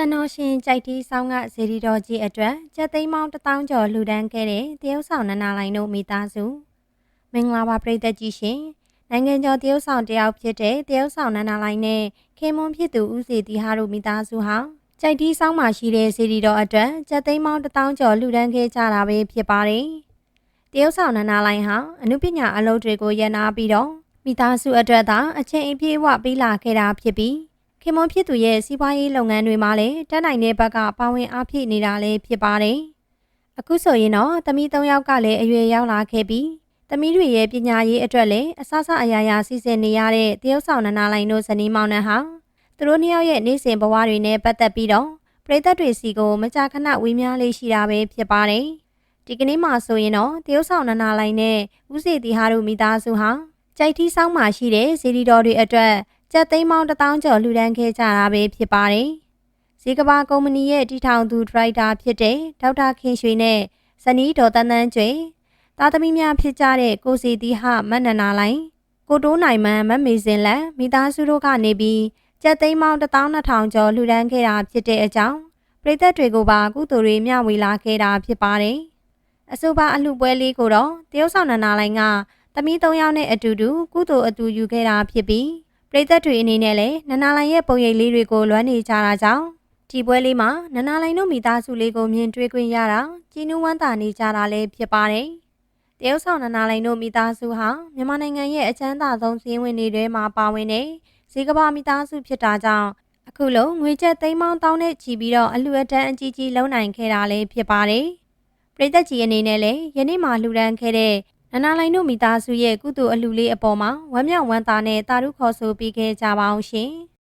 စံတော်ရှင်ကြိုက်တီဆောင်းကဇေဒီတော်ကြီးအတွက်ကျက်သိန်းပေါင်း1000ကျော်လှူဒန်းခဲ့တဲ့တရုတ်ဆောင်နန္နာလိုင်တို့မိသားစုမင်္ဂလာပါပရိသတ်ကြီးရှင်နိုင်ငံကျော်တရုတ်ဆောင်တယောက်ဖြစ်တဲ့တရုတ်ဆောင်နန္နာလိုင်နဲ့ခေမွန်ဖြစ်သူဦးစီတီဟာတို့မိသားစုဟာကြိုက်တီဆောင်းမှာရှိတဲ့ဇေဒီတော်အတွက်ကျက်သိန်းပေါင်း1000ကျော်လှူဒန်းခဲ့ကြတာပဲဖြစ်ပါတယ်တရုတ်ဆောင်နန္နာလိုင်ဟာအမှုပညာအလုပ်တွေကိုရန်နာပြီးတော့မိသားစုအတွက်သာအချိန်အပြည့်အဝပေးလာခဲ့တာဖြစ်ပြီး ခင်မွန်ဖြစ်သူရဲ့စီးပွားရေးလုပ်ငန်းတွေမှာလည်းတက်နိုင်တဲ့ဘက်ကပါဝင်အားဖြည့်နေတာလည်းဖြစ်ပါတယ်။အခုဆိုရင်တော့သမီး၃ယောက်ကလည်းအရွယ်ရောက်လာခဲ့ပြီးသမီးတွေရဲ့ပညာရေးအတွက်လည်းအဆအဆအရာရာစီစဉ်နေရတဲ့တရုတ်ဆောင်နနာလိုင်တို့ဇနီးမောင်နှံဟာသူတို့နှစ်ယောက်ရဲ့နေ့စဉ်ဘဝတွေနဲ့ပတ်သက်ပြီးတော့ပရိသတ်တွေစီကိုမကြာခဏဝေးများလေးရှိတာပဲဖြစ်ပါတယ်။ဒီကနေ့မှဆိုရင်တော့တရုတ်ဆောင်နနာလိုင်နဲ့ဦးစီတီဟာတို့မိသားစုဟာကြိုက်ထီးဆောင်မှာရှိတဲ့ဇီဒီတော်တွေအတွက် ကျပ်သိန်းပေါင်း1000ကျော်လှူဒန်းခဲ့ကြတာပဲဖြစ်ပါတယ်။ဇီကဘာကုမ္ပဏီရဲ့တည်ထောင်သူဒရိုက်တာဖြစ်တဲ့ဒေါက်တာခင်ရွှေနဲ့ဇနီးဒေါ်တန်းတန်းကျွေသားသမီးများဖြစ်ကြတဲ့ကိုစီတီဟမတ်နနာလိုင်ကိုတိုးနိုင်မန်မတ်မေစင်လက်မိသားစုတို့ကနေပြီးကျပ်သိန်းပေါင်း12000ကျော်လှူဒန်းခဲ့တာဖြစ်တဲ့အကြောင်းပြည်သက်တွေကိုပါကုသိုလ်တွေမျှဝေလာခဲ့တာဖြစ်ပါတယ်။အဆိုပါအလှပွဲလေးကိုတော့တရုတ်ဆောင်နနာလိုင်ကသမီး၃ယောက်နဲ့အတူတူကုသိုလ်အတူယူခဲ့တာဖြစ်ပြီး ပရိသတ်တွေအနေနဲ့လည်းနနာလိုင်ရဲ့ပုံရိပ်လေးတွေကိုလွှမ်းနေကြတာကြောင့်ဒီပွဲလေးမှာနနာလိုင်တို့မိသားစုလေးကိုမြင်တွေ့ခွင့်ရတာကြီးနူးဝမ်းသာနေကြတာလည်းဖြစ်ပါတယ်။တရုတ်ဆောင်နနာလိုင်တို့မိသားစုဟာမြန်မာနိုင်ငံရဲ့အချမ်းသာဆုံးစည်းဝင်တွေထဲမှာပါဝင်တဲ့ဇေကဘာမိသားစုဖြစ်တာကြောင့်အခုလုံးငွေကျပ်သိန်းပေါင်းတောင်းနဲ့ချီပြီးတော့အလှူအတန်းအကြီးကြီးလုံးနိုင်ခဲ့တာလည်းဖြစ်ပါတယ်။ပရိသတ်ကြီးအနေနဲ့လည်းယနေ့မှလှူဒန်းခဲ့တဲ့ နန္နာလိုင်တို့မိသားစုရဲ့ကုသိုလ်အလှူလေးအပေါ်မှာဝမ်းမြောက်ဝမ်းသာနဲ့တာရုခေါ်ဆိုပေးခဲ့ကြပါအောင်ရှင်။